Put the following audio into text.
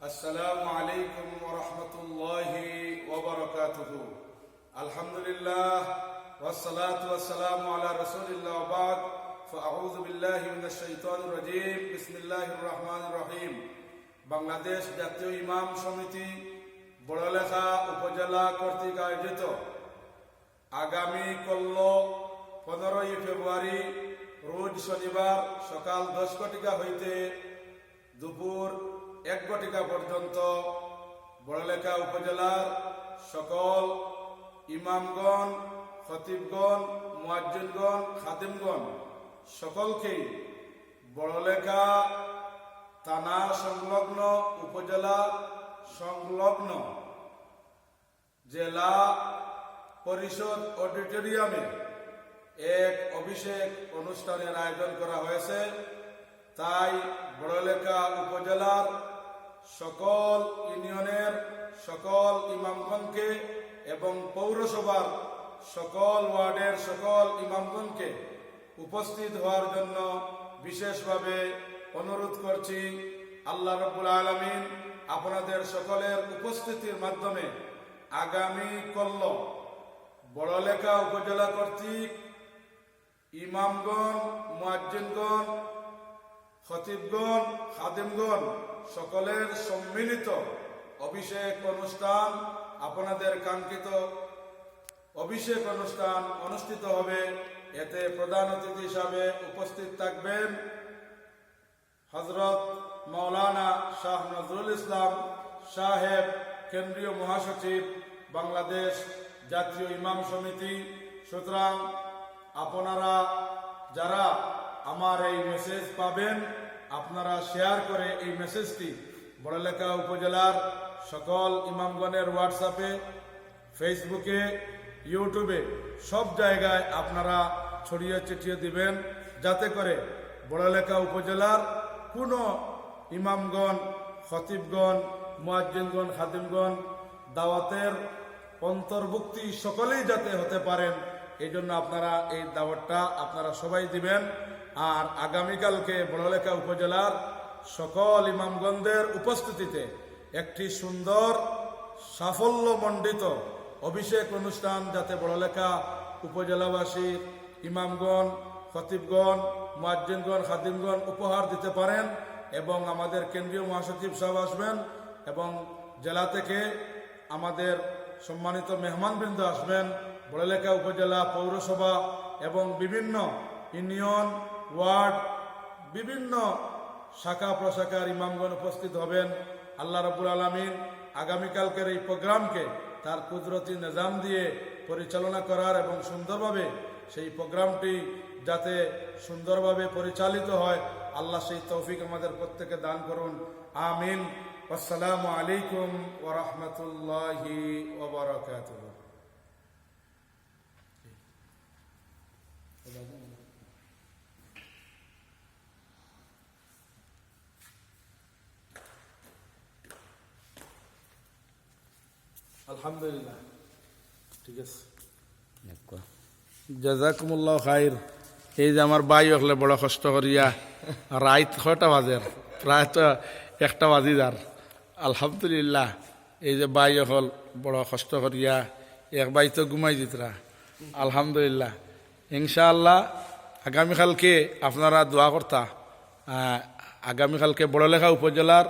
السلام عليكم ورحمة الله وبركاته الحمد لله والصلاة والسلام على رسول الله وبعد فأعوذ بالله من الشيطان الرجيم بسم الله الرحمن الرحيم বাংলাদেশ জাতীয় ইমাম সমিতি বড়লেখা উপজেলা কর্তৃক আয়োজিত আগামী কল্ল পনেরোই ফেব্রুয়ারি রোজ শনিবার সকাল দশ ঘটিকা হইতে দুপুর এক ঘটিকা পর্যন্ত বড়লেখা উপজেলার সকল ইমামগণ, খতিবগণ, মুয়াজ্জিনগণ, খাদিমগণ সকলকেই বড়লেখা থানা সংলগ্ন উপজেলা সংলগ্ন জেলা পরিষদ অডিটোরিয়ামে এক অভিষেক অনুষ্ঠানের আয়োজন করা হয়েছে। তাই বড়লেখা উপজেলার সকল ইউনিয়নের সকল ইমামগণকে এবং পৌরসভার সকল ওয়ার্ডের সকল ইমামগণকে উপস্থিত হওয়ার জন্য বিশেষভাবে অনুরোধ করছি, আল্লাহ রব্বুল আলমিন আপনাদের সকলের উপস্থিতির মাধ্যমে আগামী কল্ল বড়লেখা উপজেলা কর্তৃক ইমামগণ, মুয়াজ্জিনগণ খতিবগণ, খাদিমগণ, সকলের সম্মিলিত অভিষেক অনুষ্ঠান আপনাদের কাঙ্ক্ষিত। অভিষেক অনুষ্ঠান অনুষ্ঠিত হবে। এতে প্রধান অতিথি হিসাবে উপস্থিত থাকবেন হজরত মৌলানা শাহ নজরুল ইসলাম সাহেব, কেন্দ্রীয় মহাসচিব, বাংলাদেশ জাতীয় ইমাম সমিতি। সুতরাং আপনারা যারা আমার এই মেসেজ পাবেন। আপনারা শেয়ার করে এই মেসেজটি বড়লেখা উপজেলার সকল ইমামগণের হোয়াটসঅ্যাপে ফেসবুকে ইউটিউবে সব জায়গায় আপনারা ছড়িয়ে ছিটিয়ে দিবেন। যাতে করে বড়লেখা উপজেলার কোনো ইমামগণ, খতিবগণ, মুয়াজ্জিনগণ, খাদিমগণ, দাওয়াতের অন্তর্ভুক্তি সকলেই যাতে হতে পারেন এই জন্য আপনারা এই দাওয়াতটা আপনারা সবাই দিবেন। আর আগামীকালকে বড়লেখা উপজেলার সকল ইমামগঞ্জের উপস্থিতিতে একটি সুন্দর সাফল্যমণ্ডিত অভিষেক অনুষ্ঠান যাতে বড়লেখা উপজেলাবাসী ইমামগণ, খতিবগণ, মুয়াজ্জিনগণ, খাদিমগণ উপহার দিতে পারেন এবং আমাদের কেন্দ্রীয় মহাসচিব সাহেব আসবেন এবং জেলা থেকে আমাদের সম্মানিত মেহমানবৃন্দ আসবেন। বড়লেখা উপজেলা পৌরসভা এবং বিভিন্ন ইউনিয়ন, ওয়ার্ড, বিভিন্ন শাখা প্রশাখার ইমামগণ উপস্থিত হবেন। আল্লাহ রবুল আলমিন আগামীকালকের এই প্রোগ্রামকে তার কুদরতি নিজাম দিয়ে পরিচালনা করার এবং সুন্দরভাবে সেই প্রোগ্রামটি যাতে সুন্দরভাবে পরিচালিত হয়, আল্লাহ সেই তৌফিক আমাদের প্রত্যেকে দান করুন। আমিন। আসসালামু আলাইকুম ওরহমতুল্লাহি ওবরাকাতুহ আলহামদুলিল্লাহ। ঠিক আছে। জাজাকুমুল্লাহ খাইর। এই যে আমার বাই হলে বড় কষ্ট করিয়া রাইত ছয়টা বাজের প্রায় তো একটা বাজি যার। আলহামদুলিল্লাহ এই যে বাই হল বড় কষ্ট করিয়া এক বাই তো ঘুমাই দিতরা। আলহামদুলিল্লাহ। ইনশাআল্লাহ আগামীকালকে আপনারা দোয়া করতা আগামীকালকে বড়লেখা উপজেলার